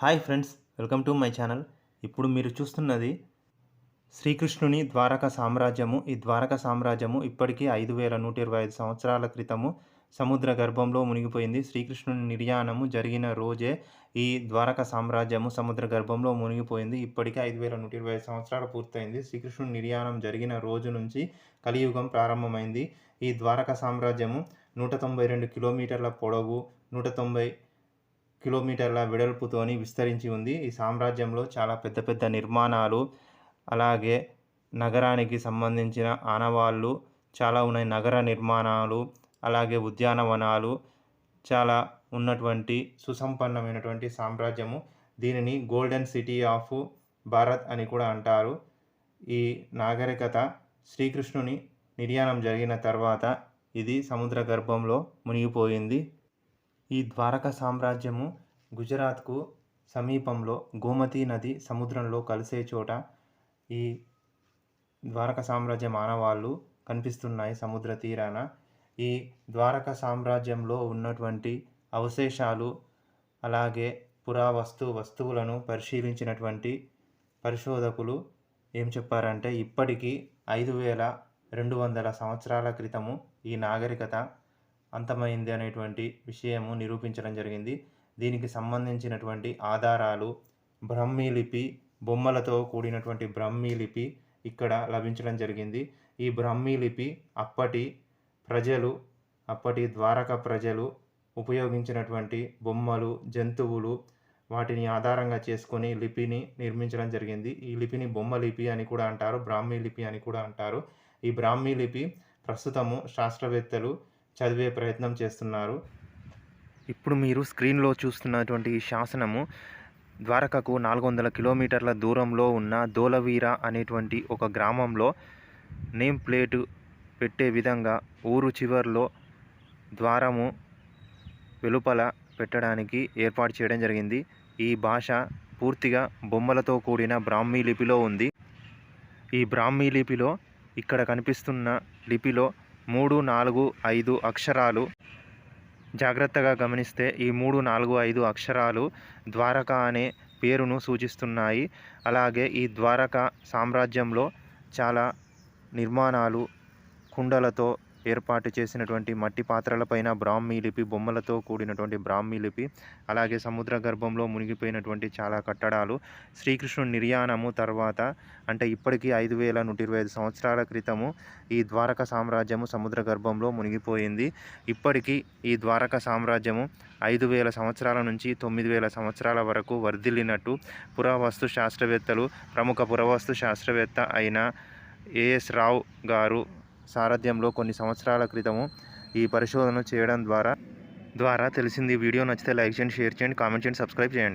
Hi friends welcome to my channel. ఇప్పుడు మీరు చూస్తున్నది శ్రీకృష్ణుని ద్వారక సామ్రాజ్యము. ఈ ద్వారక సామ్రాజ్యము ఇప్పటికీ ఐదు వేల నూట ఇరవై ఐదు సంవత్సరాల క్రితము సముద్ర గర్భంలో మునిగిపోయింది. శ్రీకృష్ణుని నిర్యాణము జరిగిన రోజే ఈ ద్వారక సామ్రాజ్యము సముద్ర గర్భంలో మునిగిపోయింది. ఇప్పటికీ ఐదు వేల నూట ఇరవై ఐదు సంవత్సరాలు పూర్తయింది. శ్రీకృష్ణుని నిర్యాణం జరిగిన రోజు నుంచి కలియుగం ప్రారంభమైంది. ఈ ద్వారక సామ్రాజ్యము నూట తొంభై రెండు కిలోమీటర్ల పొడవు నూట తొంభై కిలోమీటర్ల వెడల్పుతోని విస్తరించి ఉంది. ఈ సామ్రాజ్యంలో చాలా పెద్ద పెద్ద నిర్మాణాలు అలాగే నగరానికి సంబంధించిన ఆనవాళ్ళు చాలా ఉన్నాయి. నగర నిర్మాణాలు అలాగే ఉద్యానవనాలు చాలా ఉన్నటువంటి సుసంపన్నమైనటువంటి సామ్రాజ్యము. దీనిని గోల్డెన్ సిటీ ఆఫ్ భారత్ అని కూడా అంటారు. ఈ నాగరికత శ్రీకృష్ణుని నిర్యాణం జరిగిన తర్వాత ఇది సముద్ర గర్భంలో మునిగిపోయింది. ఈ ద్వారక సామ్రాజ్యము గుజరాత్కు సమీపంలో గోమతి నది సముద్రంలో కలిసే చోట ఈ ద్వారక సామ్రాజ్య మానవాళ్ళు కనిపిస్తున్నాయి సముద్ర తీరాన. ఈ ద్వారక సామ్రాజ్యంలో ఉన్నటువంటి అవశేషాలు అలాగే పురావస్తు వస్తువులను పరిశీలించినటువంటి పరిశోధకులు ఏం చెప్పారంటే ఇప్పటికీ ఐదు వేల రెండు వందల సంవత్సరాల క్రితము ఈ నాగరికత అంతమైంది అనేటువంటి విషయము నిరూపించడం జరిగింది. దీనికి సంబంధించినటువంటి ఆధారాలు బ్రహ్మీ లిపి బొమ్మలతో కూడినటువంటి బ్రహ్మీ లిపి ఇక్కడ లభించడం జరిగింది. ఈ బ్రహ్మీ లిపి అప్పటి ప్రజలు అప్పటి ద్వారక ప్రజలు ఉపయోగించినటువంటి బొమ్మలు జంతువులు వాటిని ఆధారంగా చేసుకొని లిపిని నిర్మించడం జరిగింది. ఈ లిపిని బొమ్మ లిపి అని కూడా అంటారు బ్రాహ్మీ లిపి అని కూడా అంటారు. ఈ బ్రాహ్మీ లిపి ప్రస్తుతము శాస్త్రవేత్తలు చదివే ప్రయత్నం చేస్తున్నారు. ఇప్పుడు మీరు స్క్రీన్లో చూస్తున్నటువంటి ఈ శాసనము ద్వారకకు నాలుగు వందల కిలోమీటర్ల దూరంలో ఉన్న దోలవీర అనేటువంటి ఒక గ్రామంలో నేమ్ ప్లేటు పెట్టే విధంగా ఊరు చివర్లో ద్వారము వెలుపల పెట్టడానికి ఏర్పాటు చేయడం జరిగింది. ఈ భాష పూర్తిగా బొమ్మలతో కూడిన బ్రాహ్మీ లిపిలో ఉంది. ఈ బ్రాహ్మీ లిపిలో ఇక్కడ కనిపిస్తున్న లిపిలో మూడు నాలుగు ఐదు అక్షరాలు. జాగ్రత్తగా గమనిస్తే ఈ మూడు నాలుగు ఐదు అక్షరాలు ద్వారక అనే పేరును సూచిస్తున్నాయి. అలాగే ఈ ద్వారక సామ్రాజ్యంలో చాలా నిర్మాణాలు కుండలతో ఏర్పాటు చేసినటువంటి మట్టి పాత్రలపైన బ్రాహ్మీ లిపి బొమ్మలతో కూడినటువంటి బ్రాహ్మీ లిపి అలాగే సముద్ర గర్భంలో మునిగిపోయినటువంటి చాలా కట్టడాలు. శ్రీకృష్ణుడు నిర్యాణము తర్వాత అంటే ఇప్పటికీ ఐదు వేల నూట ఇరవై ఐదు సంవత్సరాల క్రితము ఈ ద్వారక సామ్రాజ్యము సముద్ర గర్భంలో మునిగిపోయింది. ఇప్పటికీ ఈ ద్వారక సామ్రాజ్యము ఐదు వేల సంవత్సరాల నుంచి తొమ్మిది వేల సంవత్సరాల వరకు వర్ధిల్లినట్టు పురావస్తు శాస్త్రవేత్తలు ప్రముఖ పురావస్తు శాస్త్రవేత్త అయిన ఏఎస్ రావు గారు సారథ్యంలో కొన్ని సంవత్సరాల క్రితము ఈ పరిశోధన చేయడం ద్వారా ద్వారా తెలిసింది. వీడియో నచ్చితే లైక్ చేయండి షేర్ చేయండి కామెంట్ చేయండి సబ్స్క్రైబ్ చేయండి.